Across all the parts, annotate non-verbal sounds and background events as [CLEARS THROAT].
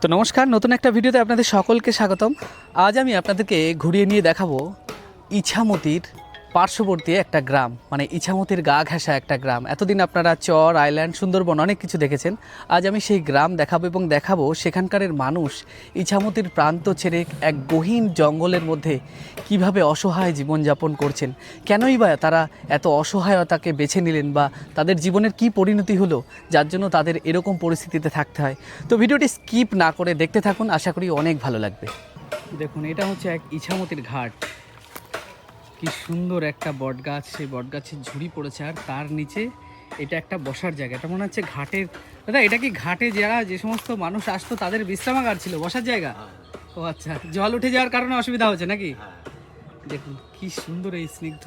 তো নমস্কার, নতুন একটা ভিডিওতে আপনাদের সকলকে স্বাগতম। আজ আমি আপনাদেরকে ঘুরিয়ে নিয়ে দেখাবো ইছামতির পার্শ্ববর্তী একটা গ্রাম মানে ইছামতির গা ঘেঁষা একটা গ্রাম। এতদিন আপনারা চর, আইল্যান্ড, সুন্দরবন অনেক কিছু দেখেছেন। আজ আমি সেই গ্রাম দেখাবো এবং দেখাবো সেখানকারের মানুষ ইছামতির প্রান্ত ছেড়ে এক গহীন জঙ্গলের মধ্যে কীভাবে অসহায় জীবনযাপন করছেন। কেনই বা তারা এত অসহায়তাকে বেছে নিলেন বা তাদের জীবনের কি পরিণতি হলো, যার জন্য তাদের এরকম পরিস্থিতিতে থাকতে হয়। তো ভিডিওটি স্কিপ না করে দেখতে থাকুন, আশা করি অনেক ভালো লাগবে। দেখুন, এটা হচ্ছে এক ইছামতির ঘাট। কি সুন্দর একটা বটগাছ সেই বটগাছের ঝুড়ি পড়েছে আর তার নিচে এটা একটা বসার জায়গা। এটা মনে হচ্ছে ঘাটের দাদা এটা কি ঘাটে যারা যে সমস্ত মানুষ আসতো তাদের বিশ্রামাগার ছিল বসার জায়গা? ও আচ্ছা জল উঠে যাওয়ার কারণে অসুবিধা হচ্ছে নাকি? দেখুন কি সুন্দর এই স্নিগ্ধ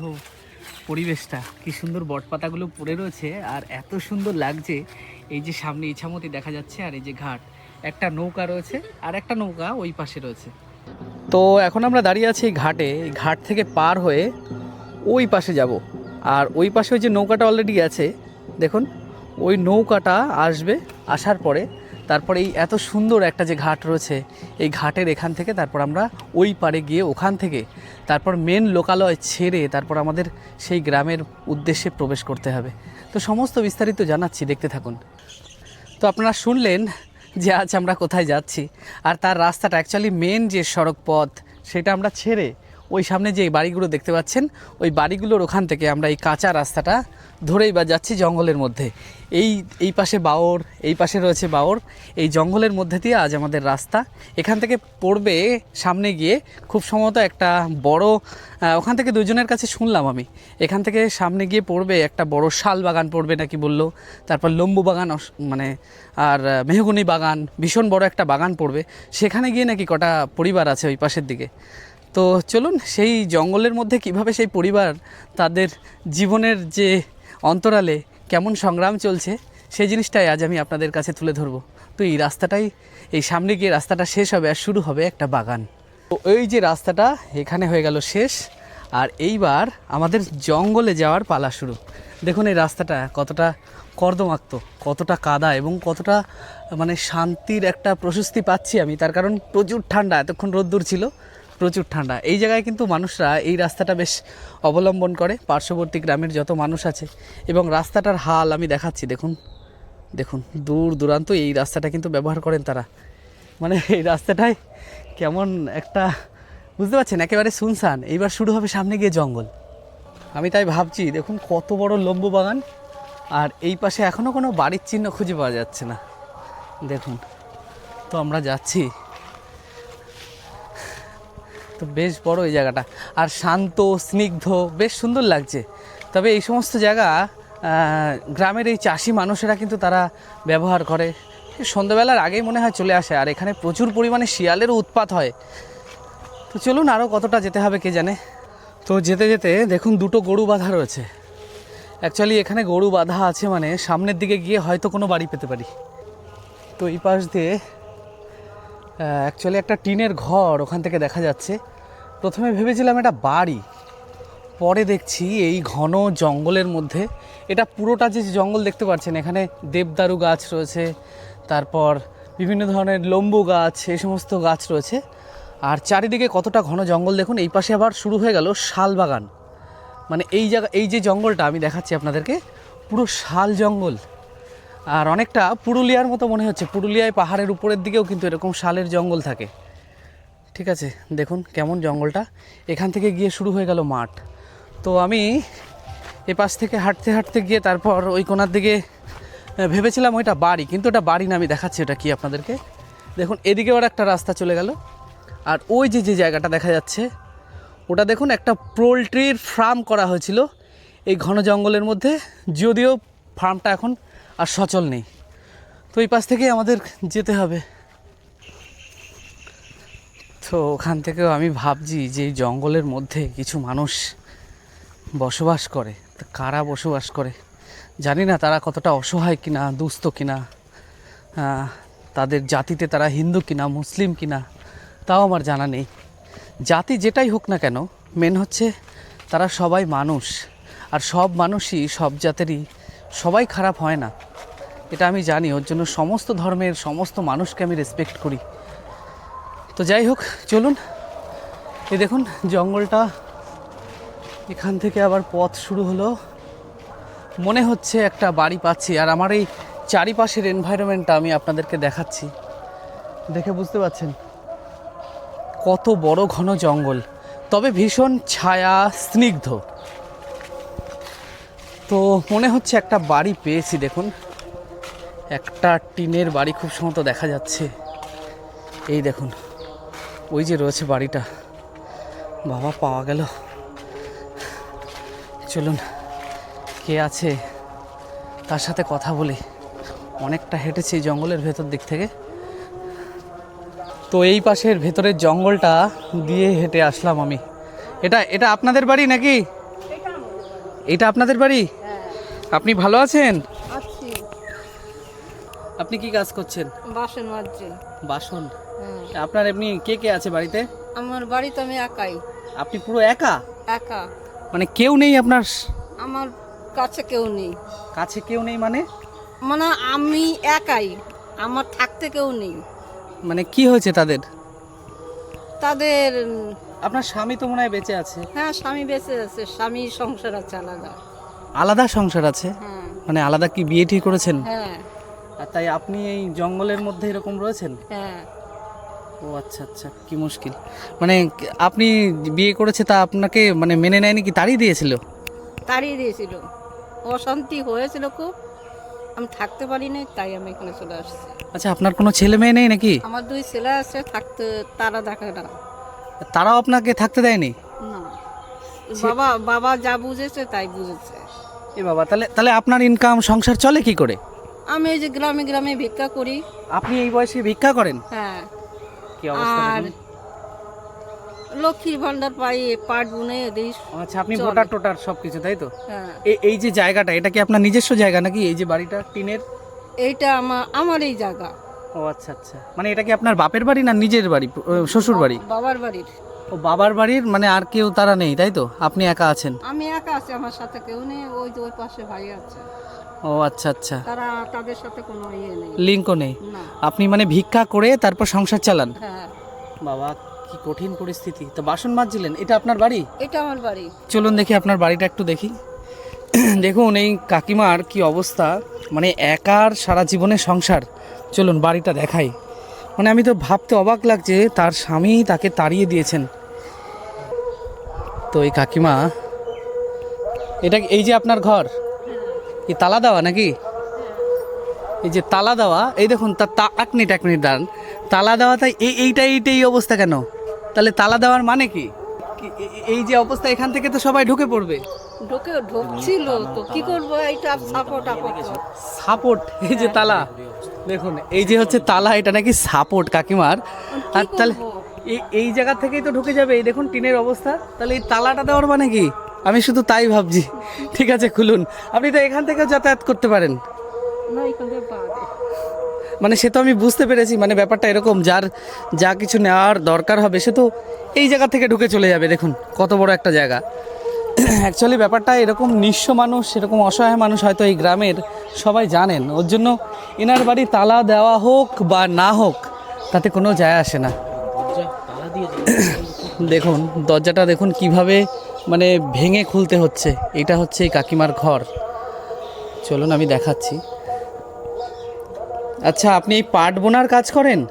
পরিবেশটা কি সুন্দর বটপাতাগুলো পড়ে রয়েছে আর এত সুন্দর লাগছে এই যে সামনে ইছামতি দেখা যাচ্ছে আর এই যে ঘাট। একটা নৌকা রয়েছে আর একটা নৌকা ওই পাশে রয়েছে। তো এখন আমরা দাঁড়িয়ে আছি ঘাটে ঘাট থেকে পার হয়ে ওই পাশে যাব। আর ওই পাশে ওই যে নৌকাটা অলরেডি আছে, দেখুন, ওই নৌকাটা আসবে, আসার পরে তারপরে এই এত সুন্দর একটা যে ঘাট রয়েছে, এই ঘাটের এখান থেকে তারপর আমরা ওই পারে গিয়ে ওখান থেকে তারপর মেন লোকালয় ছেড়ে তারপর আমাদের সেই গ্রামের উদ্দেশ্যে প্রবেশ করতে হবে। তো সমস্ত বিস্তারিত জানাচ্ছি, দেখতে থাকুন। তো আপনারা শুনলেন যে আজ আমরা কোথায় যাচ্ছি। আর তার রাস্তাটা অ্যাকচুয়ালি মেন যে সড়ক পথ সেটা আমরা ছেড়ে ওই সামনে যে বাড়িগুলো দেখতে পাচ্ছেন, ওই বাড়িগুলোর ওখান থেকে আমরা এই কাঁচা রাস্তাটা ধরেই বা যাচ্ছি জঙ্গলের মধ্যে। এই এই পাশে বাওর, এই পাশে রয়েছে বাওর। এই জঙ্গলের মধ্যে দিয়ে আজ আমাদের রাস্তা। এখান থেকে পড়বে সামনে গিয়ে খুব সম্ভবত একটা বড় ওখান থেকে দুজনের কাছে শুনলাম আমি। এখান থেকে সামনে গিয়ে পড়বে একটা বড় শাল বাগান পড়বে নাকি বলল। তারপর লম্বু বাগান মানে আর মেহগুনি বাগান, ভীষণ বড় একটা বাগান পড়বে। সেখানে গিয়ে নাকি কটা পরিবার আছে ওই পাশের দিকে। তো চলুন সেই জঙ্গলের মধ্যে কীভাবে সেই পরিবার তাদের জীবনের যে অন্তরালে কেমন সংগ্রাম চলছে, সেই জিনিসটাই আজ আমি আপনাদের কাছে তুলে ধরবো। তো এই রাস্তাটাই, এই সামনে গিয়ে রাস্তাটা শেষ হবে আর শুরু হবে একটা বাগান। তো এই যে রাস্তাটা, এখানে হয়ে গেল শেষ। আর এইবার আমাদের জঙ্গলে যাওয়ার পালা শুরু। দেখুন এই রাস্তাটা কতটা কর্দমাক্ত, কতটা কাদা এবং কতটা মানে শান্তির একটা প্রশস্তি পাচ্ছি আমি। তার কারণ প্রচুর ঠান্ডা, এতক্ষণ রোদ্দুর ছিল। প্রচুর ঠান্ডা। এই জায়গায় কিন্তু মানুষরা এই রাস্তাটা বেশ অবলম্বন করে, পার্শ্ববর্তী গ্রামের যত মানুষ আছে। এবং রাস্তাটার হাল আমি দেখাচ্ছি, দেখুন। দেখুন, দূর দূরান্ত এই রাস্তাটা কিন্তু ব্যবহার করেন তারা। মানে এই রাস্তাটায় কেমন একটা, বুঝতে পারছেন? একেবারে শুনশান এইবার শুরু হবে সামনে গিয়ে জঙ্গল। আমি তাই ভাবছি, দেখুন কত বড় লম্বু বাগান। আর এই পাশে এখনও কোনো বাড়ির চিহ্ন খুঁজে পাওয়া যাচ্ছে না। দেখুন, তো আমরা যাচ্ছি। তো বেশ বড় এই জায়গাটা। আর শান্ত, স্নিগ্ধ, বেশ সুন্দর লাগছে। তবে এই সমস্ত জায়গা গ্রামের এই চাষি মানুষেরা কিন্তু তারা ব্যবহার করে। সন্ধ্যাবেলার আগেই মনে হয় চলে আসে, আর এখানে প্রচুর পরিমাণে শিয়ালেরও উৎপাত হয়। তো চলুন আরও কতটা যেতে হবে কে জানে। তো যেতে যেতে দেখুন দুটো গরু বাঁধা রয়েছে। অ্যাকচুয়ালি এখানে গরু বাঁধা আছে মানে সামনের দিকে গিয়ে হয়তো কোনো বাড়ি পেতে পারি। তো এই পাশ দিয়ে অ্যাকচুয়ালি একটা টিনের ঘর ওখান থেকে দেখা যাচ্ছে। প্রথমে ভেবেছিলাম এটা বাড়ি, পরে দেখছি এই ঘন জঙ্গলের মধ্যে, এটা পুরোটা যে জঙ্গল দেখতে পাচ্ছেন, এখানে দেবদারু গাছ রয়েছে, তারপর বিভিন্ন ধরনের লম্বু গাছ, এই সমস্ত গাছ রয়েছে, আর চারিদিকে কতটা ঘন জঙ্গল দেখুন, এই পাশে আবার শুরু হয়ে গেল শাল বাগান। মানে এই জায়গা, এই যে জঙ্গলটা আমি দেখাচ্ছি আপনাদেরকে, পুরো শাল জঙ্গল। আর অনেকটা পুরুলিয়ার মতো মনে হচ্ছে, পুরুলিয়ায় পাহাড়ের উপরের দিকেও কিন্তু এরকম শালের জঙ্গল থাকে। ঠিক আছে, দেখুন কেমন জঙ্গলটা। এখান থেকে গিয়ে শুরু হয়ে গেল মাঠ। তো আমি এ পাশ থেকে হাঁটতে হাঁটতে গিয়ে তারপর ওই কোনার দিকে ভেবেছিলাম ওইটা বাড়ি, কিন্তু ওটা বাড়ি না, আমি দেখাচ্ছি ওটা কি আপনাদেরকে। দেখুন এদিকেও একটা রাস্তা চলে গেল। আর ওই যে যে জায়গাটা দেখা যাচ্ছে, ওটা দেখুন একটা পোলট্রির ফার্ম করা হয়েছিল। এই ঘন জঙ্গলের মধ্যে, যদিও ফার্মটা এখন আর সচল নেই। তো এই পাশ থেকেই আমাদের যেতে হবে। তো ওখান থেকেও আমি ভাবছি যে জঙ্গলের মধ্যে কিছু মানুষ বসবাস করে। কারা বসবাস করে? জানি না তারা কতটা অসহায় কিনা, দুস্থ কিনা তাদের জাতিতে তারা হিন্দু কিনা, মুসলিম কিনা, তাও আমার জানা নেই। জাতি যেটাই হোক না কেন মেন হচ্ছে তারা সবাই মানুষ। আর সব মানুষই সব জাতেরই, সবাই খারাপ হয় না। এটা আমি জানি, ওর জন্য সমস্ত ধর্মের সমস্ত মানুষকে আমি রেসপেক্ট করি। তো যাই হোক, চলুন। এই দেখুন, জঙ্গলটা। এখান থেকে আবার পথ শুরু হলো। মনে হচ্ছে একটা বাড়ি পাচ্ছি, আর আমার এই চারিপাশের এনভায়রনমেন্টটা আমি আপনাদেরকে দেখাচ্ছি। দেখে বুঝতে পারছেন? কত বড় ঘন জঙ্গল, তবে ভীষণ ছায়া, স্নিগ্ধ। তো মনে হচ্ছে একটা বাড়ি পেয়েছি, দেখুন। একটা টিনের বাড়ি খুব সম্ভবত দেখা যাচ্ছে। এই দেখুন। ওই যে রয়েছে বাড়িটা। বাবা পাওয়া গেল। চলুন কে আছে তার সাথে কথা বলি। অনেকটা হেঁটেছি জঙ্গলের ভেতর দিক থেকে। তো এই পাশের ভেতরের জঙ্গলটা দিয়ে হেঁটে আসলাম আমি। এটা এটা আপনাদের বাড়ি নাকি? এটা আপনাদের বাড়ি? আপনি ভালো আছেন? আপনি কি কাজ করছেন? বাসন মাজছে। বাসন। আপনার এমনি কে কে আছে বাড়িতে? আমার বাড়িতে আমি একাই। আপনি পুরো একা? একা। মানে কেউ নেই আপনার? আমার কাছে কেউ নেই। কাছে কেউ নেই মানে? মানে আমি একাই। আমার থাকতে কেউ নেই। মানে কি হয়েছে তাদের? তাদের আপনার স্বামী তো মনে হয় বেঁচে আছে। হ্যাঁ স্বামী বেঁচে আছে। স্বামী সংসার আছে আলাদা। আলাদা সংসার আছে? হ্যাঁ। মানে আলাদা কি বিয়ে ঠিক করেছেন? হ্যাঁ। আর তাই আপনি এই জঙ্গলের মধ্যে এরকম রয়েছেন? হ্যাঁ। ও আচ্ছা আচ্ছা কি মুশকিল। মানে আপনি বিয়ে করেছে তা আপনাকে মানে মেনে নেয়নি কি? তাড়িয়ে দিয়েছিল? তাড়িয়ে দিয়েছিল। অশান্তি হয়েছিল খুব। আমি থাকতে পারিনি তাই আমি এখানে চলে আসছি। আচ্ছা আপনার কোনো ছেলে মেয়ে নেই নাকি? আমার দুই ছেলে আছে থাকতে তারা দেখে না। তারাও আপনাকে থাকতে দেয়নি? না। বাবা বাবা যা বুঝেছে তাই বুঝেছে। এ বাবা তাহলে তাহলে আপনার ইনকাম সংসার চলে কি করে? আমি এই যে গ্রামে গ্রামে ভিক্ষা করি। আপনি এই বয়সে ভিক্ষা করেন? হ্যাঁ। আর। লক্ষ্মীর ভান্ডার পাই পাট বুনে দিই আচ্ছা আপনি। ভোটার টোটার সব কিছু তাই তো? হ্যাঁ। এই যে জায়গাটা এটা কি আপনার নিজস্ব জায়গা নাকি? এই যে বাড়িটা টিনের? এইটা আমার আমার এই জায়গা। ও আচ্ছা আচ্ছা। মানে এটা কি আপনার বাপের বাড়ি না নিজের বাড়ি শ্বশুর বাড়ি? বাবার বাড়ির। ও বাবার বাড়ির? মানে আর কেউ তারা নেই তাই তো? আপনি একা আছেন? আমি একা আছি আমার সাথে কেউ নেই ওই যে ওই পাশে ভাই আছে। ও আচ্ছা আচ্ছা। তারা তাদের সাথে কোনো ইয়ে নেই। লিঙ্কও নেই। আপনি মানে ভিক্ষা করে তারপর সংসার চালান? হ্যাঁ। বাবা কি কঠিন পরিস্থিতি। তো বাসন মাজছিলেন এটা আপনার বাড়ি? এটা আমার বাড়ি। চলুন দেখি আপনার বাড়িটা একটু দেখি। দেখুন এই কাকিমার কি অবস্থা। মানে একার সারা জীবনের সংসার। চলুন বাড়িটা দেখাই। মানে আমি তো ভাবতে অবাক লাগছে তার স্বামী তাকে তাড়িয়ে দিয়েছেন। তো এই কাকিমা এটা এই যে আপনার ঘর? কি তালা দেওয়া নাকি? এই যে তালা দেওয়া এই দেখুন তা তা- এক মিনিট এক মিনিট দাঁড়ান তালা দেওয়া তাই এই এইটা এইটা এই অবস্থা কেন? তাহলে তালা দেওয়ার মানে কি? এই যে অবস্থা এখান থেকে তো সবাই ঢুকে পড়বে। ঢোকে ঢুকছিল তো কি করব? এইটা সাপোর্ট সাপোর্ট এই যে তালা। দেখুন এই যে হচ্ছে তালা এটা নাকি সাপোর্ট কাকিমার। আর তাহলে এই- এই জায়গা থেকেই তো ঢুকে যাবে। এই দেখুন টিনের অবস্থা। তাহলে এই তালাটা দেওয়ার মানে কি? আমি শুধু তাই ভাবছি। ঠিক আছে খুলুন। আপনি তো এখান থেকেও যাতায়াত করতে পারেন। থেকে মানে সে তো আমি বুঝতে পেরেছি মানে ব্যাপারটা এরকম যার যা কিছু নেওয়ার দরকার হবে সে তো এই জায়গা থেকে ঢুকে চলে যাবে দেখুন কত বড় একটা জায়গা। অ্যাকচুয়ালি ব্যাপারটা এরকম নিঃস্ব মানুষ এরকম অসহায় মানুষ হয়তো এই গ্রামের সবাই জানেন। ওর জন্য এনার বাড়ি তালা দেওয়া হোক বা না হোক তাতে কোনো যায় আসে না। দেখুন দরজাটা দেখুন কীভাবে মানে ভেঙে খুলতে হচ্ছে। এটা হচ্ছে এই কাকিমার ঘর। চলুন আমি দেখাচ্ছি। আচ্ছা আপনি এই পাট বোনার কাজ করেন?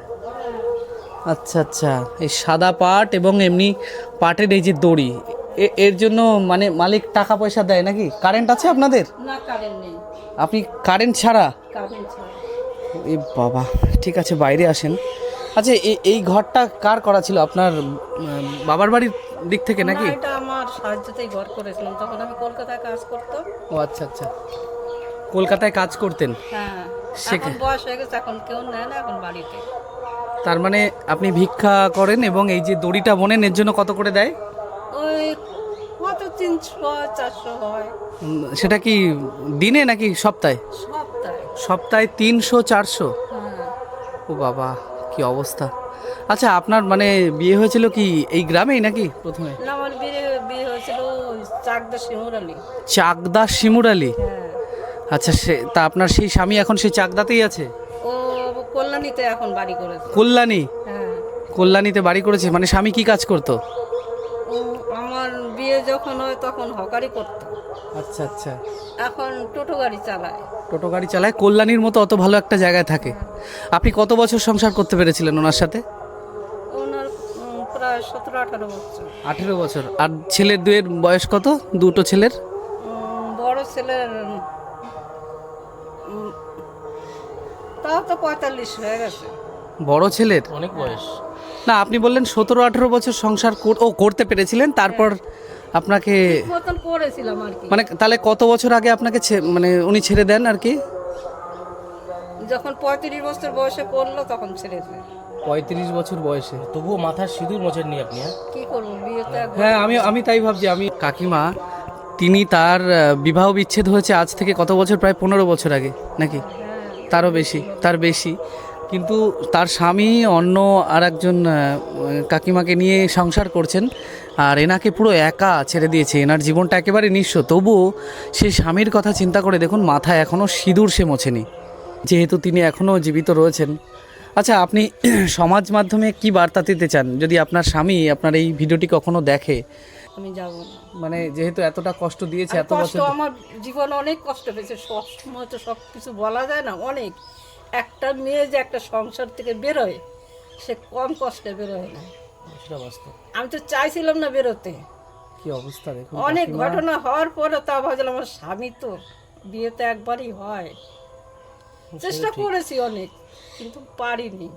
আচ্ছা আচ্ছা। এই সাদা পাট এবং এমনি পাটের এই যে দড়ি এ- এর জন্য মানে মালিক টাকা পয়সা দেয় নাকি? কারেন্ট আছে আপনাদের? না কারেন্ট নেই। আপনি কারেন্ট ছাড়া? কারেন্ট ছাড়া। এই বাবা ঠিক আছে বাইরে আসেন। আচ্ছা এই এই ঘরটা কার করা ছিল? আপনার বাবার বাড়ির দিক থেকে নাকি? এটা আমার সাহায্যতেই ঘর করেছিলাম। তখন আমি কলকাতায় কাজ করতাম। ও আচ্ছা আচ্ছা। কলকাতায় কাজ করতেন? হ্যাঁ। এখন বয়স হয়ে গেছে এখন কেউ নেয় না এখন বাড়িতে। তার মানে আপনি ভিক্ষা করেন এবং এই যে দড়িটা বোনেন এর জন্য কত করে দেয়? ওই কত তিনশো চারশো হয়। সেটা কি দিনে নাকি সপ্তাহে? সপ্তাহে। সপ্তাহে তিনশো চারশো? হ্যাঁ। ও বাবা। কি অবস্থা? আচ্ছা আপনার মানে বিয়ে হয়েছিল কি এই গ্রামেই নাকি প্রথমে? না আমার বিয়ে বিয়ে হয়েছিল চাকদা শিমুরালি চাকদা শিমুরালি হ্যাঁ। আচ্ছা সে তা আপনার সেই স্বামী এখন সেই চাকদাতেই আছে? ও কল্যাণীতে এখন বাড়ি করেছে। কল্যাণী? হ্যাঁ। কল্যাণীতে বাড়ি করেছে মানে স্বামী কি কাজ করতো? বিয়ে যখন হয় তখন হকারি করত। আচ্ছা আচ্ছা। এখন টোটো গাড়ি চালায়। টোটো গাড়ি চালায় কল্যাণীর মতো অত ভালো একটা জায়গায় থাকে। আপনি কত বছর সংসার করতে পেরেছিলেন ওনার সাথে? ওনার উম, প্রায় সতেরো আঠারো বছর। আঠেরো বছর। আর ছেলের দুয়ের বয়স কত? দুটো ছেলের? উম, বড় ছেলের উম, তাও তো পঁয়তাল্লিশ হয়ে গেছে। বড় ছেলের? অনেক বয়স। না আপনি বললেন সতেরো আঠেরো বছর সংসার কর- ও করতে পেরেছিলেন তারপর আপনাকে মতন করেছিলাম আর কি। মানে তাহলে কত বছর আগে আপনাকে ছে- মানে উনি ছেড়ে দেন আর কি? যখন পঁয়ত্রিশ বছর বয়সে করল তখন ছেড়েছে পঁয়ত্রিশ বছর বয়সে। তবুও মাথার সিঁদুর মোছেননি আপনি হ্যাঁ? কি করব বিয়ে তো হ্যাঁ আমি আমি তাই ভাবছি আমি কাকিমা তিনি তার বিবাহ বিচ্ছেদ হয়েছে আজ থেকে কত বছর? প্রায় পনেরো বছর আগে নাকি? হ্যাঁ। তারও বেশি তার বেশি। কিন্তু তার স্বামী অন্য আর একজন কাকিমাকে নিয়ে সংসার করছেন। আর এনাকে পুরো একা ছেড়ে দিয়েছে। এনার জীবনটা একেবারে নিঃস্ব। তবুও সে স্বামীর কথা চিন্তা করে দেখুন মাথায় এখনও সিঁদুর সে মোছেনি। যেহেতু তিনি এখনও জীবিত রয়েছেন। আচ্ছা আপনি [CLEARS THROAT] সমাজ মাধ্যমে কি বার্তা দিতে চান? যদি আপনার স্বামী আপনার এই ভিডিওটি কখনো দেখে? আমি যাব মানে যেহেতু এতটা কষ্ট দিয়েছে এত কষ্ট বছর আমার জীবনে অনেক কষ্ট পেয়েছে সব সময় তো সব কিছু বলা যায় না অনেক। একটা মেয়ে যে একটা সংসার থেকে বেরোয় সে কম কষ্টে বেরোয় না। সেটা বাস্তব। আমি তো চাইছিলাম না বেরোতে। কি অবস্থা দেখুন অনেক ঘটনা হওয়ার পরে তা ভাবছিলাম আমার স্বামী তো বিয়ে তো একবারই হয়। চেষ্টা করেছি অনেক কিন্তু পারিনি।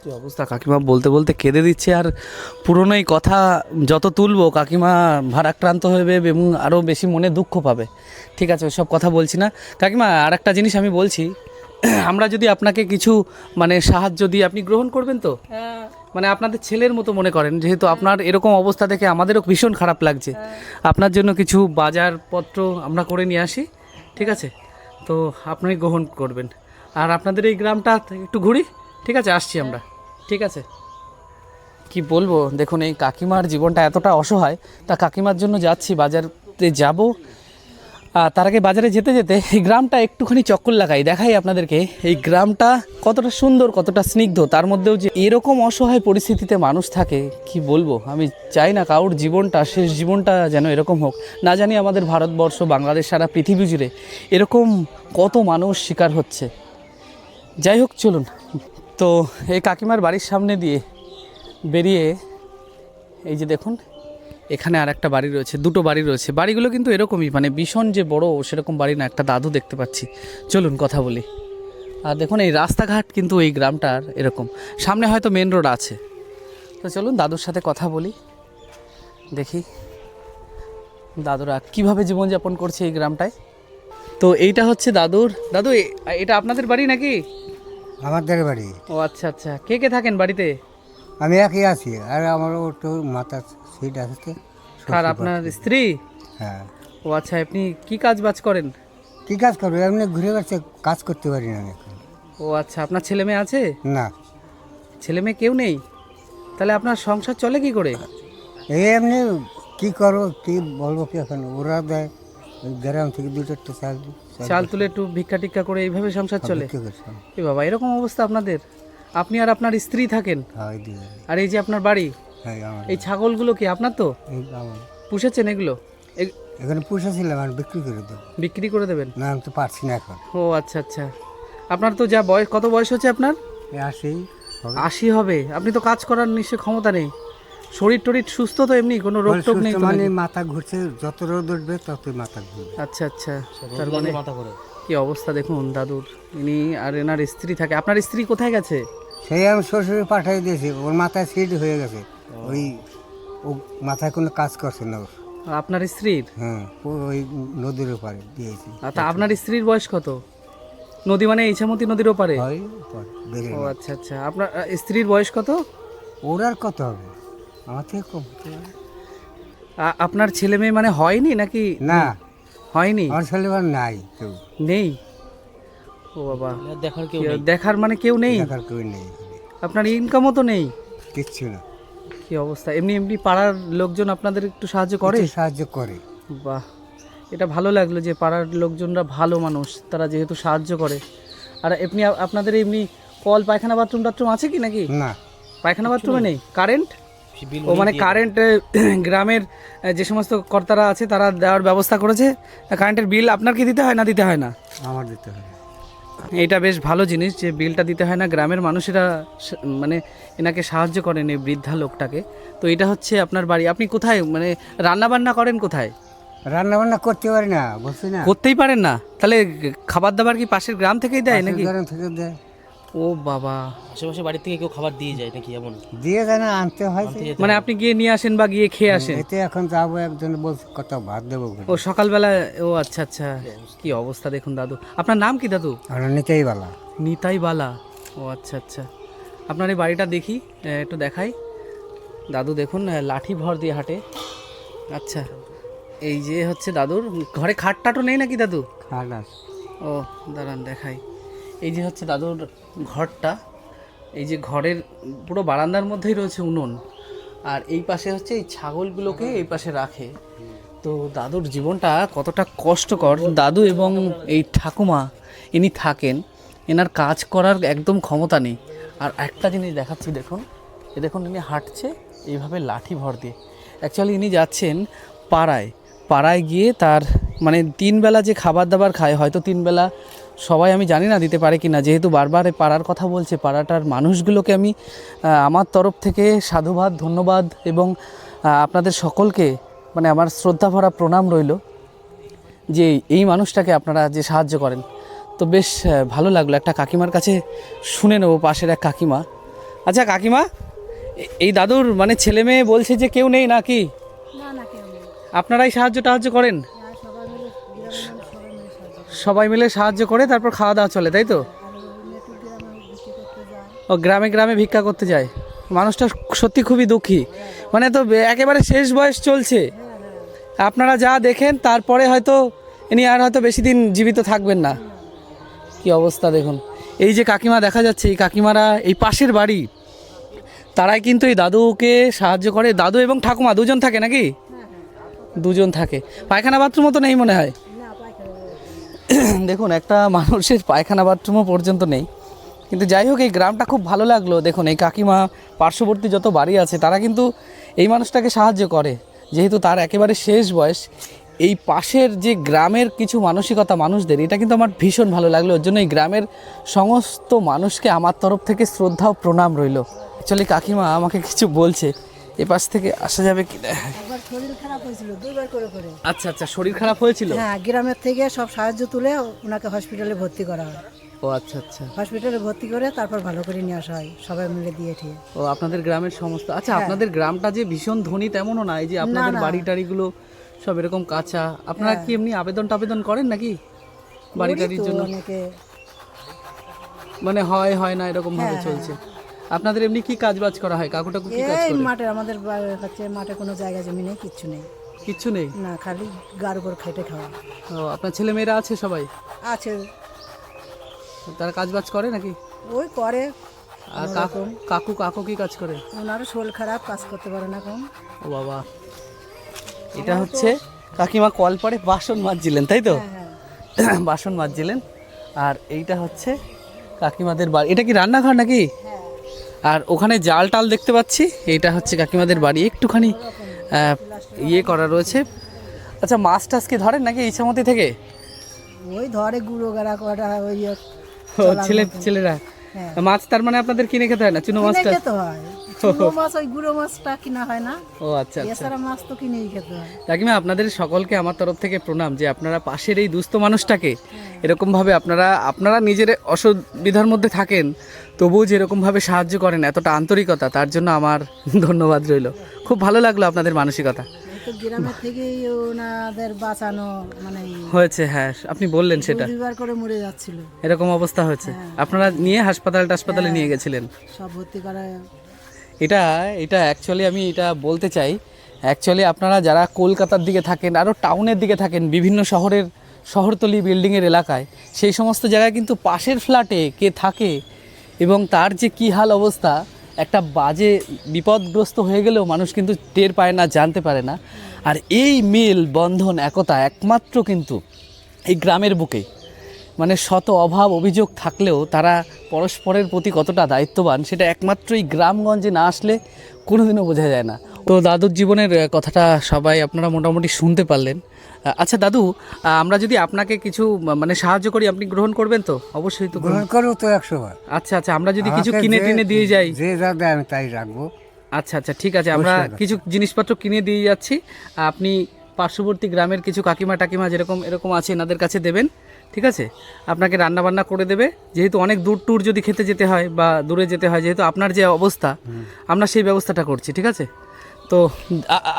কি অবস্থা কাকিমা? বলতে বলতে কেঁদে দিচ্ছে আর পুরনো এই কথা যত তুলবো কাকিমা ভারাক্রান্ত হবে এবং আরও বেশি মনে দুঃখ পাবে। ঠিক আছে ওইসব কথা বলছি না। কাকিমা আর একটা জিনিস আমি বলছি আমরা যদি আপনাকে কিছু মানে সাহায্য দিই আপনি গ্রহণ করবেন তো? হ্যাঁ। মানে আপনাদের ছেলের মতো মনে করেন যেহেতু আপনার এরকম অবস্থা দেখে আমাদেরও ভীষণ খারাপ লাগছে। আপনার জন্য কিছু বাজারপত্র আমরা করে নিয়ে আসি ঠিক আছে? তো আপনি গ্রহণ করবেন। আর আপনাদের এই গ্রামটা একটু ঘুরি ঠিক আছে? আসছি আমরা ঠিক আছে? কি বলব দেখুন এই কাকিমার জীবনটা এতটা অসহায় তা কাকিমার জন্য যাচ্ছি বাজারতে যাব তার আগে বাজারে যেতে যেতে এই গ্রামটা একটুখানি চক্কর লাগাই, দেখাই আপনাদেরকে। এই গ্রামটা কতটা সুন্দর, কতটা স্নিগ্ধ, তার মধ্যেও যে এরকম অসহায় পরিস্থিতিতে মানুষ থাকে, কি বলব? আমি চাই না কারোর জীবনটা, শেষ জীবনটা যেন এরকম হোক। না জানি আমাদের ভারতবর্ষ, বাংলাদেশ, সারা পৃথিবী জুড়ে এরকম কত মানুষ শিকার হচ্ছে। যাই হোক, চলুন। তো এই কাকিমার বাড়ির সামনে দিয়ে বেরিয়ে এই যে দেখুন এখানে আর একটা বাড়ি রয়েছে দুটো বাড়ি রয়েছে। বাড়িগুলো কিন্তু এরকমই মানে ভীষণ যে বড় সেরকম বাড়ি না একটা দাদু দেখতে পাচ্ছি। চলুন কথা বলি। আর দেখুন এই রাস্তাঘাট কিন্তু এই গ্রামটার এরকম। সামনে হয়তো মেন রোড আছে। তো চলুন দাদুর সাথে কথা বলি দেখি দাদুরা কীভাবে জীবনযাপন করছে এই গ্রামটায়। তো এইটা হচ্ছে দাদুর দাদু এটা আপনাদের বাড়ি নাকি? আমাদের বাড়ি। ও আচ্ছা আচ্ছা। কে কে থাকেন বাড়িতে? আমি একই আছি আর আমারও একটু মাথা সিট আছে আর আপনার স্ত্রী? হ্যাঁ। ও আচ্ছা আপনি কি কাজ বাজ করেন? কি কাজ করব? এমনি ঘুরে বেড়াচ্ছে কাজ করতে পারি না ও আচ্ছা আপনার ছেলে মেয়ে আছে? না। ছেলে মেয়ে কেউ নেই? তাহলে আপনার সংসার চলে কি করে? এই এমনি কি করো কি বলব কি এখন? ওরা দেয় গ্রাম থেকে দু চারটে চাল চাল চাল তুলে একটু ভিক্ষা টিক্ষা করে এইভাবে সংসার চলে? বিক্রি করছিলাম। এ বাবা এরকম অবস্থা আপনাদের? আপনি আর আপনার স্ত্রী থাকেন? হ্যাঁ আর এই যে আপনার বাড়ি? হ্যাঁ এই ছাগলগুলো কি আপনার তো? পুষেছেন এগুলো? এখানে পুষেছিলাম আর বিক্রি করে দেবো। বিক্রি করে দেবেন? না আমি তো পারছি না এখন। ও আচ্ছা আচ্ছা। আপনার তো যা বয়স কত বয়স হচ্ছে আপনার? হবে। আশি হবে। আপনি তো কাজ করার নিশ্চয় ক্ষমতা নেই। শরীর টরীর সুস্থ তো এমনি কোনো রোগ টোগ নেই মানে মাথা ঘুরছে যত রোদ উঠবে ততই মাথা ঘুরবে। আচ্ছা আচ্ছা। তার মানে মাথা করে কি অবস্থা দেখুন দাদুর। ইনি আর এনার স্ত্রী থাকে। আপনার স্ত্রী কোথায় গেছে? সেই আমি শ্বশুরে পাঠিয়ে দিয়েছি ওর মাথায় সিট হয়ে গেছে। ওই ও মাথায় কোনো কাজ করছে না ওর। আপনার স্ত্রীর? হ্যাঁ ও ওই নদীর ওপারে দিয়েছি। তা আপনার স্ত্রীর বয়স কত? নদী মানে ইছামতি নদীর ওপারে? হয় ওপারে, বেড়ে ও আচ্ছা আচ্ছা। আপনার আহ, স্ত্রীর বয়স কত? ওর আর কত হবে? আমার থেকে কম হতে পারে। আ- আপনার ছেলে মেয়ে মানে হয়নি নাকি? না। হয়নি? আমার ছেলে আর নাই কেউ। নেই? ও বাবা। দেখার কেউ দেখার মানে কেউ নেই? দেখার কেউ নেই। আপনার ইনকামও তো নেই? কিচ্ছু না। কি অবস্থা? এমনি এমনি পাড়ার লোকজন আপনাদের একটু সাহায্য করে? সাহায্য করে। বাহ এটা ভালো লাগল যে পাড়ার লোকজনরা ভালো মানুষ তারা যেহেতু সাহায্য করে। আর এমনি আপনাদের এমনি কল পায়খানা বাথরুম টাথরুম আছে কি নাকি? না। পায়খানা বাথরুমে নেই। কারেন্ট? ও মানে কারেন্ট গ্রামের যে সমস্ত কর্তারা আছে তারা দেওয়ার ব্যবস্থা করেছে। কারেন্টের বিল আপনার কি দিতে হয় না দিতে হয় না? আমার দিতে হবে এটা বেশ ভালো জিনিস যে বিলটা দিতে হয় না। গ্রামের মানুষেরা মানে এনাকে সাহায্য করেন এই বৃদ্ধা লোকটাকে। তো এটা হচ্ছে আপনার বাড়ি। আপনি কোথায়? মানে রান্না বান্না করেন কোথায়? রান্না বান্না করতে পারি না বলছি না। করতেই পারেন না? তাহলে খাবার দাবার কি পাশের গ্রাম থেকেই দেয় নাকি? গ্রাম থেকে দেয়। ও বাবা। আশেপাশে বাড়ি থেকে কেউ খাবার দিয়ে যায় নাকি এমন? দিয়ে যায় না আনতে হয় মানে আপনি গিয়ে নিয়ে আসেন বা গিয়ে খেয়ে আসেন? এতে এখন যাব একজন বলছে কত ভাত দেবো ও সকালবেলা ও আচ্ছা আচ্ছা। কি অবস্থা দেখুন দাদু। আপনার নাম কি দাদু? আমরা নিতেই বলা নিতাই বালা ও আচ্ছা আচ্ছা। আপনার এই বাড়িটা দেখি একটু দেখাই। দাদু দেখুন লাঠি ভর দিয়ে হাঁটে। আচ্ছা। এই যে হচ্ছে দাদুর ঘরে খাট টাটও নেই নাকি দাদু? খাট আছে। ও দাঁড়ান দেখাই। এই যে হচ্ছে দাদুর ঘরটা, এই যে ঘরের পুরো বারান্দার মধ্যেই রয়েছে উনুন, আর এই পাশে হচ্ছে এই ছাগলগুলোকে এই পাশে রাখে। তো দাদুর জীবনটা কতটা কষ্টকর। দাদু এবং এই ঠাকুমা, ইনি থাকেন, এনার কাজ করার একদম ক্ষমতা নেই। আর একটা জিনিস দেখাচ্ছি, দেখুন। এ দেখুন, ইনি হাঁটছে, এইভাবে লাঠি ভর দিয়ে। অ্যাকচুয়ালি ইনি যাচ্ছেন পাড়ায়। পাড়ায় গিয়ে তার মানে তিনবেলা যে খাবার দাবার খায়, হয়তো তিন বেলা সবাই আমি জানি না দিতে পারে কি না যেহেতু বারবার পাড়ার কথা বলছে পাড়াটার মানুষগুলোকে আমি আমার তরফ থেকে সাধুবাদ ধন্যবাদ এবং আপনাদের সকলকে মানে আমার শ্রদ্ধা ভরা প্রণাম রইল যে এই মানুষটাকে আপনারা যে সাহায্য করেন। তো বেশ ভালো লাগল একটা কাকিমার কাছে শুনে নেব পাশের এক কাকিমা। আচ্ছা কাকিমা এই দাদুর মানে ছেলে মেয়ে বলছে যে কেউ নেই নাকি? আপনারাই সাহায্য টাহায্য করেন সবাই মিলে সাহায্য করে, তারপর খাওয়া দাওয়া চলে, তাই তো? ও, গ্রামে গ্রামে ভিক্ষা করতে যায়। মানুষটা সত্যি খুবই দুঃখী। মানে তো একেবারে শেষ বয়স চলছে। আপনারা যা দেখেন, তারপরে হয়তো ইনি আর হয়তো বেশি দিন জীবিত থাকবেন না। কি অবস্থা দেখুন। এই যে কাকিমা দেখা যাচ্ছে, এই কাকিমারা এই পাশের বাড়ি। তারাই কিন্তু এই দাদুকে সাহায্য করে। দাদু এবং ঠাকুমা দুজন থাকে নাকি? দুজন থাকে। পায়খানা বাথরুমও তো নেই মনে হয়। [CLEARS THROAT] দেখুন, একটা মানুষের পায়খানা বাথরুমও পর্যন্ত নেই। কিন্তু যাই হোক, এই গ্রামটা খুব ভালো লাগল। দেখুন, এই কাকিমা পার্শ্ববর্তী যত বাড়ি আছে, তারা কিন্তু এই মানুষটাকে সাহায্য করে। যেহেতু তার একেবারে শেষ বয়স, এই পাশের যে গ্রামের কিছু মানসিকতা মানুষদের, এটা কিন্তু আমার ভীষণ ভালো লাগল। ওর জন্য এই গ্রামের সমস্ত মানুষকে আমার তরফ থেকে শ্রদ্ধা ও প্রণাম রইল। অ্যাকচুয়ালি কাকিমা আমাকে কিছু বলছে এ পাশ থেকে আসা যাবে কি না শরীর খারাপ হয়েছিল দুইবার করে করে। আচ্ছা আচ্ছা শরীর খারাপ হয়েছিল? হ্যাঁ গ্রামের থেকে সব সাহায্য তুলে ওনাকে হসপিটালে ভর্তি করা হয়। ও আচ্ছা আচ্ছা। হসপিটালে ভর্তি করে তারপর ভালো করে নিয়ে আসা হয় সবাই মিলে দিয়ে ঠিয়ে ও আপনাদের গ্রামের সমস্ত আচ্ছা আপনাদের গ্রামটা যে ভীষণ ধনী তেমনও না এই যে আপনাদের বাড়ি টাড়িগুলো সব এরকম কাঁচা আপনারা কি এমনি আবেদন টাবেদন করেন নাকি? বাড়ি টাড়ির জন্য? অনেকে। মানে হয় হয় না এরকম ভাবে চলছে। আপনাদের এমনি কি কাজ বাজ করা হয়? কাকু টাকু কি কাজ এই করে? মাঠে আমাদের বা- হচ্ছে মাঠে কোনো জায়গা জমি নেই কিচ্ছু নেই। কিচ্ছু নেই? না খালি গার উপর খেটে খাওয়া। ও আপনার ছেলে মেয়েরা আছে সবাই? আছে। তারা কাজ বাজ করে নাকি? ওই করে। আর কাকু কাকু কাকু কি কাজ করে? ওনারও শরীর খারাপ কাজ করতে পারে না কম। ও বাবা। এটা হচ্ছে কাকিমা কল পরে বাসন মাজছিলেন তাই তো? হ্যাঁ বাসন মাজছিলেন। আর এইটা হচ্ছে কাকিমাদের বাড়ি। এটা কি রান্নাঘর নাকি? আর ওখানে জাল টাল দেখতে পাচ্ছি। এটা হচ্ছে কাকিমাদের বাড়ি। একটুখানি ইয়ে করা রয়েছে। আচ্ছা মাছ টাছ কি ধরেন নাকি ইচ্ছামতি থেকে? ওই ধরে গুঁড়ো গাড়া করা ওই ছেলে ছেলেরা। মাছ তার মানে আপনাদের কিনে খেতে হয় না? চুনো মাছটা? খেতে হয়। মাছ ওই গুঁড়ো মাছটা কিনা হয় না। ও আচ্ছা আচ্ছা। এছাড়া মাছ তো কিনেই খেতে হয়। কাকিমা আপনাদের সকলকে আমার তরফ থেকে প্রণাম যে আপনারা পাশের এই দুস্থ মানুষটাকে এরকমভাবে আপনারা আপনারা নিজের অসুবিধার মধ্যে থাকেন তবুও যে এরকমভাবে সাহায্য করেন এতটা আন্তরিকতা তার জন্য আমার ধন্যবাদ রইল। খুব ভালো লাগল আপনাদের মানসিকতা। তো গ্রামের থেকেই ওনাদের বাঁচানো মানে হয়েছে হ্যাঁ আপনি বললেন সেটা। দুইবার করে মরে যাচ্ছিল। এরকম অবস্থা হয়েছে। আপনারা নিয়ে হাসপাতাল টাসপাতালে নিয়ে গেছিলেন? সব ভর্তি করা এটা এটা অ্যাকচুয়ালি আমি এটা বলতে চাই। অ্যাকচুয়ালি আপনারা যারা কলকাতার দিকে থাকেন আরও টাউনের দিকে থাকেন বিভিন্ন শহরের শহরতলি বিল্ডিংয়ের এলাকায় সেই সমস্ত জায়গায় কিন্তু পাশের ফ্ল্যাটে কে থাকে এবং তার যে কী হাল অবস্থা একটা বাজে বিপদগ্রস্ত হয়ে গেলেও মানুষ কিন্তু টের পায় না, জানতে পারে না। আর এই মিল, বন্ধন, একতা একমাত্র কিন্তু এই গ্রামের বুকে। মানে শত অভাব, অভিযোগ থাকলেও তারা পরস্পরের প্রতি কতটা দায়িত্ববান, সেটা একমাত্র এই গ্রামগঞ্জে না আসলে কোনোদিনও বোঝা যায় না। তো দাদুর জীবনের কথাটা সবাই আপনারা মোটামুটি শুনতে পারলেন। আচ্ছা দাদু আমরা যদি আপনাকে কিছু মানে সাহায্য করি আপনি গ্রহণ করবেন তো? অবশ্যই তো গ্রহণ করব তো একশো বার আচ্ছা আচ্ছা আমরা যদি কিছু কিনে টিনে দিয়ে যাই। যে যা দেয় আমি তাই রাখব। আচ্ছা আচ্ছা ঠিক আছে আমরা কিছু জিনিসপত্র কিনে দিয়ে যাচ্ছি। আপনি পার্শ্ববর্তী গ্রামের কিছু কাকিমা টাকিমা যেরকম এরকম আছে এনাদের কাছে দেবেন ঠিক আছে? আপনাকে রান্না বান্না করে দেবে। যেহেতু অনেক দূর ট্যুর যদি খেতে যেতে হয় বা দূরে যেতে হয় যেহেতু আপনার যে অবস্থা আমরা সেই ব্যবস্থাটা করছি ঠিক আছে? তো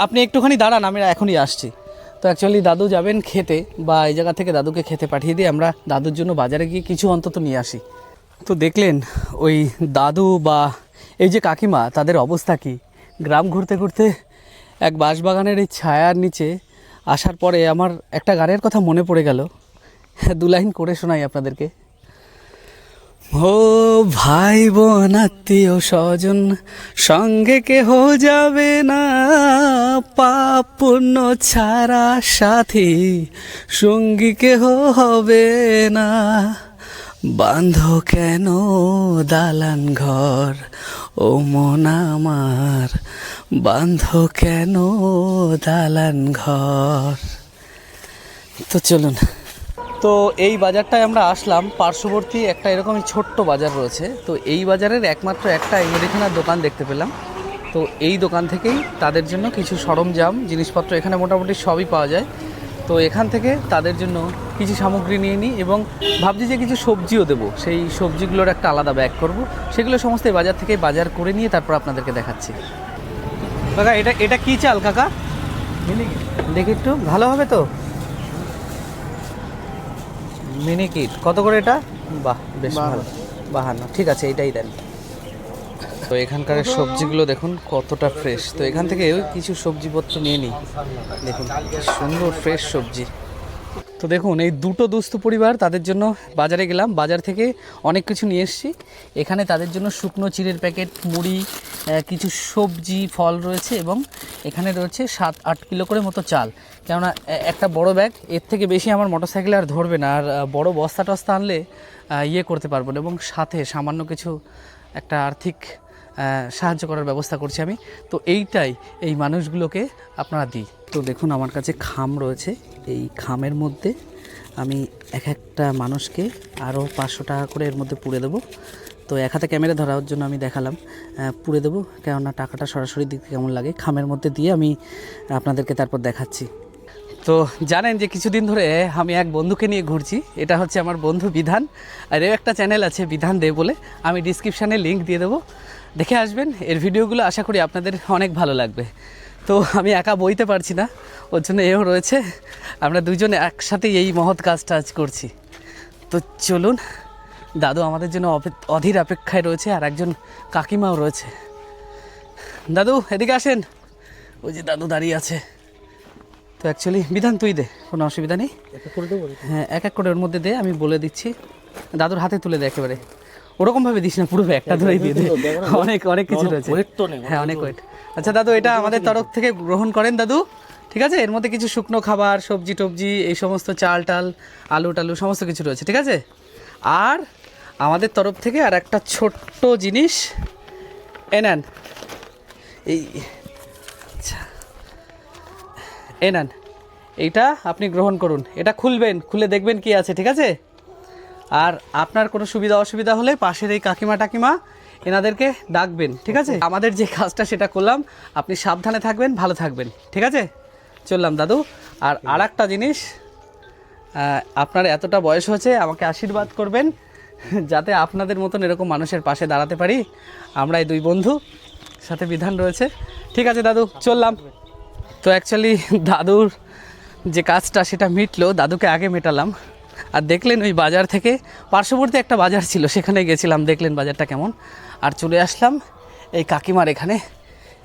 আপনি একটুখানি দাঁড়ান আমি এখনই আসছি। তো অ্যাকচুয়ালি দাদু যাবেন খেতে বা এই জায়গা থেকে দাদুকে খেতে পাঠিয়ে দিয়ে আমরা দাদুর জন্য বাজারে গিয়ে কিছু অন্তত নিয়ে আসি। তো দেখলেন, ওই দাদু বা এই যে কাকিমা, তাদের অবস্থা কি? গ্রাম ঘুরতে ঘুরতে এক বাঁশবাগানের এই ছায়ার নিচে আসার পরে আমার একটা গানের কথা মনে পড়ে গেল। দু লাইন করে শোনাই আপনাদেরকে। ও ভাই বোন আত্মীয় স্বজন, সঙ্গে কেহ যাবে না। পাপ পুণ্য ছাড়া সাথী, সঙ্গী কেহ হবে না। বান্ধ কেন দালান ঘর? ও মন আমার, বান্ধ কেন দালান ঘর? তো চলুন। তো এই বাজারটায় আমরা আসলাম। পার্শ্ববর্তী একটা এরকমই ছোট্ট বাজার রয়েছে। তো এই বাজারের একমাত্র একটা মুদিখানার দোকান দেখতে পেলাম। তো এই দোকান থেকেই তাদের জন্য কিছু সরঞ্জাম জিনিসপত্র এখানে মোটামুটি সবই পাওয়া যায়। তো এখান থেকে তাদের জন্য কিছু সামগ্রী নিয়ে নিই এবং ভাবছি যে কিছু সবজিও দেবো। সেই সবজিগুলোর একটা আলাদা ব্যাগ করব। সেগুলো সমস্ত এই বাজার থেকে বাজার করে নিয়ে তারপর আপনাদেরকে দেখাচ্ছি। কাকা এটা এটা কী চাল কাকা? দেখি একটু। ভালো হবে তো? Mini kit. কত করে এটা? বাহ বেশ ভালো। বাহান্ন। ঠিক আছে এটাই দেন। তো এখানকার সবজিগুলো দেখুন কতটা ফ্রেশ তো এখান থেকে কিছু সবজিপত্র নিয়ে নিই। দেখুন সুন্দর ফ্রেশ সবজি। তো দেখুন, এই দুটো দুস্থ পরিবার তাদের জন্য বাজারে গেলাম। বাজার থেকে অনেক কিছু নিয়ে এসেছি। এখানে তাদের জন্য শুকনো চিড়ের প্যাকেট, মুড়ি কিছু সবজি, ফল রয়েছে এবং এখানে রয়েছে সাত, আট কিলো করে মতো চাল। কেননা একটা বড় ব্যাগ, এর থেকে বেশি আমার মোটরসাইকেলে আর ধরবে না। আর বড় বস্তা টস্তা আনলে ইয়ে করতে পারব না। এবং সাথে সামান্য কিছু একটা আর্থিক সাহায্য করার ব্যবস্থা করছি আমি। তো এইটাই এই মানুষগুলোকে আপনারা দিই। তো দেখুন, আমার কাছে খাম রয়েছে। এই খামের মধ্যে আমি এক একটা মানুষকে আরও পাঁচশো টাকা করে এর মধ্যে পুড়ে দেবো। তো এক হাতে ক্যামেরা ধরার জন্য আমি দেখালাম পুড়ে দেবো। কেননা টাকাটা সরাসরি দিক কেমন লাগে, খামের মধ্যে দিয়ে আমি আপনাদেরকে তারপর দেখাচ্ছি। তো জানেন যে কিছুদিন ধরে আমি এক বন্ধুকে নিয়ে ঘুরছি, এটা হচ্ছে আমার বন্ধু বিধান। আর এর একটা চ্যানেল আছে বিধান দে বলে, আমি ডিসক্রিপশানে লিঙ্ক দিয়ে দেবো। দেখে আসবেন, এর ভিডিওগুলো আশা করি আপনাদের অনেক ভালো লাগবে। তো আমি একা বইতে পারছি না ওর জন্য এও রয়েছে। আমরা দুজনে একসাথেই এই মহৎ কাজটা আজ করছি। তো চলুন দাদু আমাদের জন্য অধীর অপেক্ষায় রয়েছে আর একজন কাকিমাও রয়েছে। দাদু এদিকে আসেন। ওই যে দাদু দাঁড়িয়ে আছে। তো অ্যাকচুয়ালি বিধান তুই দে কোনো অসুবিধা নেই। হ্যাঁ এক এক করে ওর মধ্যে দে আমি বলে দিচ্ছি। দাদুর হাতে তুলে দে একেবারে। ওরকমভাবে দিস না পুরো ব্যাগটা ধরেই দিয়ে দে। [LAUGHS] অনেক অনেক কিছু রয়েছে। হ্যাঁ অনেক ওয়েট আচ্ছা দাদু, এটা আমাদের তরফ থেকে গ্রহণ করেন, দাদু। ঠিক আছে? এর মধ্যে কিছু শুকনো খাবার, সবজি টবজি, এই সমস্ত চাল টাল, আলু টালু, সমস্ত কিছু রয়েছে, ঠিক আছে? আর আমাদের তরফ থেকে আর একটা ছোট্ট জিনিস এ নেন। এই আচ্ছা। এ নেন। এইটা আপনি গ্রহণ করুন। এটা খুলবেন, খুলে দেখবেন কি আছে, ঠিক আছে? আর আপনার কোনো সুবিধা অসুবিধা হলে পাশের এই কাকিমা টাকিমা এনাদেরকে ডাকবেন, ঠিক আছে? আমাদের যে কাজটা সেটা করলাম, আপনি সাবধানে থাকবেন, ভালো থাকবেন, ঠিক আছে? চললাম, দাদু। আর আর একটা জিনিস আপনার এতটা বয়স হয়েছে, আমাকে আশীর্বাদ করবেন, যাতে আপনাদের মতন এরকম মানুষের পাশে দাঁড়াতে পারি। আমরা এই দুই বন্ধু সাথে বিধান রয়েছে। ঠিক আছে, দাদু, চললাম। তো অ্যাকচুয়ালি দাদুর যে কাজটা সেটা মিটলো, দাদুকে আগে মেটালাম। আর দেখলেন ওই বাজার থেকে, পার্শ্ববর্তী একটা বাজার ছিল, সেখানে গেছিলাম, দেখলেন বাজারটা কেমন। আর চলে আসলাম এই কাকিমার এখানে।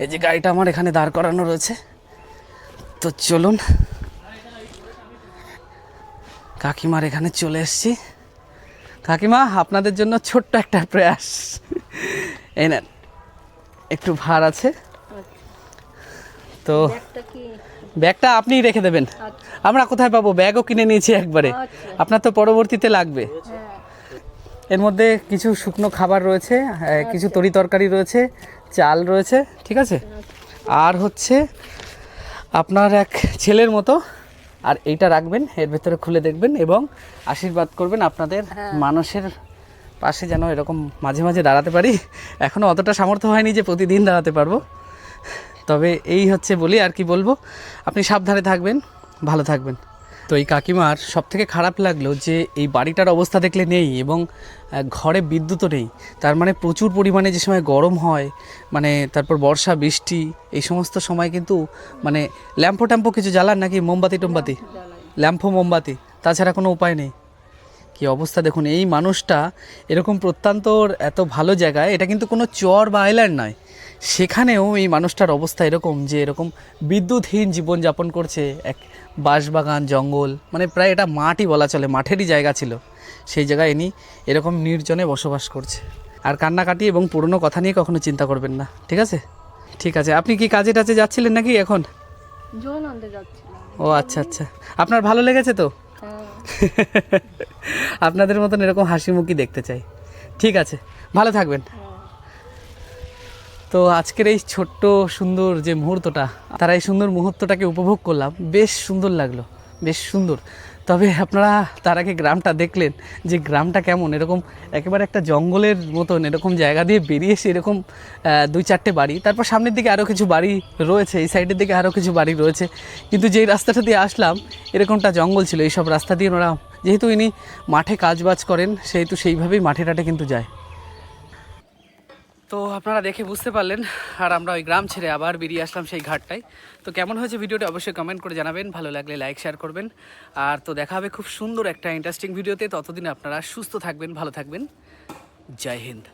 এই যে গাড়িটা আমার এখানে দাঁড় করানো রয়েছে। তো চলুন, কাকিমার এখানে চলে এসেছি। কাকিমা, আপনাদের জন্য ছোট্ট একটা প্রয়াস। এই একটু ভার আছে। তো ব্যাগটা আপনিই রেখে দেবেন। আচ্ছা। আমরা কোথায় পাবো? ব্যাগও কিনে নিয়েছি একবারে। আচ্ছা। আপনার তো পরবর্তীতে লাগবে। হ্যাঁ। এর মধ্যে কিছু শুকনো খাবার রয়েছে কিছু তরি তরকারি রয়েছে চাল রয়েছে ঠিক আছে? আর হচ্ছে আপনার এক ছেলের মতো আর এইটা রাখবেন এর ভেতরে খুলে দেখবেন এবং আশীর্বাদ করবেন আপনাদের মানুষের পাশে যেন এরকম মাঝে মাঝে দাঁড়াতে পারি। এখনও অতটা সামর্থ্য হয়নি যে প্রতিদিন দাঁড়াতে পারব। তবে এই হচ্ছে বলি, আর কি বলব, আপনি সাবধানে থাকবেন, ভালো থাকবেন। তো এই কাকিমার সব থেকে খারাপ লাগল যে এই বাড়িটার অবস্থা দেখলে নেই এবং ঘরে বিদ্যুৎও নেই। তার মানে প্রচুর পরিমাণে যে সময় গরম হয় মানে তারপর বর্ষা, বৃষ্টি, এই সমস্ত সময় কিন্তু মানে ল্যাম্পো ট্যাম্পো কিছু জ্বালান নাকি মোমবাতি টোমবাতি? ল্যাম্পো মোমবাতি, তাছাড়া কোনো উপায় নেই। কি অবস্থা দেখুন, এই মানুষটা এরকম প্রত্যন্তর এত ভালো জায়গায়, এটা কিন্তু কোনো চর বা আইল্যান্ড নয়। সেখানেও এই মানুষটার অবস্থা এরকম যে এরকম বিদ্যুৎহীন জীবনযাপন করছে এক বাঁশবাগান জঙ্গল মানে প্রায় এটা মাঠই বলা চলে মাঠেরই জায়গা ছিল। সেই জায়গায় ইনি এরকম নির্জনে বসবাস করছে। আর কান্নাকাটি এবং পুরনো কথা নিয়ে কখনো চিন্তা করবেন না ঠিক আছে? ঠিক আছে আপনি কি কাজে টাজে যাচ্ছিলেন নাকি এখন? ও আচ্ছা আচ্ছা। আপনার ভালো লেগেছে তো? হ্যাঁ। [LAUGHS] আপনাদের মতন এরকম হাসি মুখই দেখতে চাই। ঠিক আছে ভালো থাকবেন। তো আজকের এই ছোট্ট সুন্দর যে মুহূর্তটা, তারা এই সুন্দর মুহূর্তটাকে উপভোগ করলাম, বেশ সুন্দর লাগল, বেশ সুন্দর। তবে আপনারা তার আগে গ্রামটা দেখলেন, যে গ্রামটা কেমন? এরকম একেবারে একটা জঙ্গলের মতন, এরকম জায়গা দিয়ে বেরিয়ে এসে এরকম দুই চারটে বাড়ি, তারপর সামনের দিকে আরও কিছু বাড়ি রয়েছে, এই সাইডের দিকে আরও কিছু বাড়ি রয়েছে। কিন্তু যেই রাস্তাটা দিয়ে আসলাম, এরকমটা জঙ্গল ছিল, এইসব রাস্তা দিয়ে ওরা যেহেতু ইনি মাঠে কাজবাজ করেন, সেহেতু সেইভাবেই মাঠে টাটে কিন্তু যায়। তো আপনারা দেখে বুঝতে পারলেন, আর আমরা ওই গ্রাম ছেড়ে আবার বেরিয়ে আসলাম সেই ঘাটটায়। তো কেমন হয়েছে ভিডিওটা অবশ্যই কমেন্ট করে জানাবেন, ভালো লাগলে লাইক শেয়ার করবেন। আর তো দেখা হবে খুব সুন্দর একটা ইন্টারেস্টিং ভিডিওতে, ততদিন আপনারা সুস্থ থাকবেন, ভালো থাকবেন। জয় হিন্দ।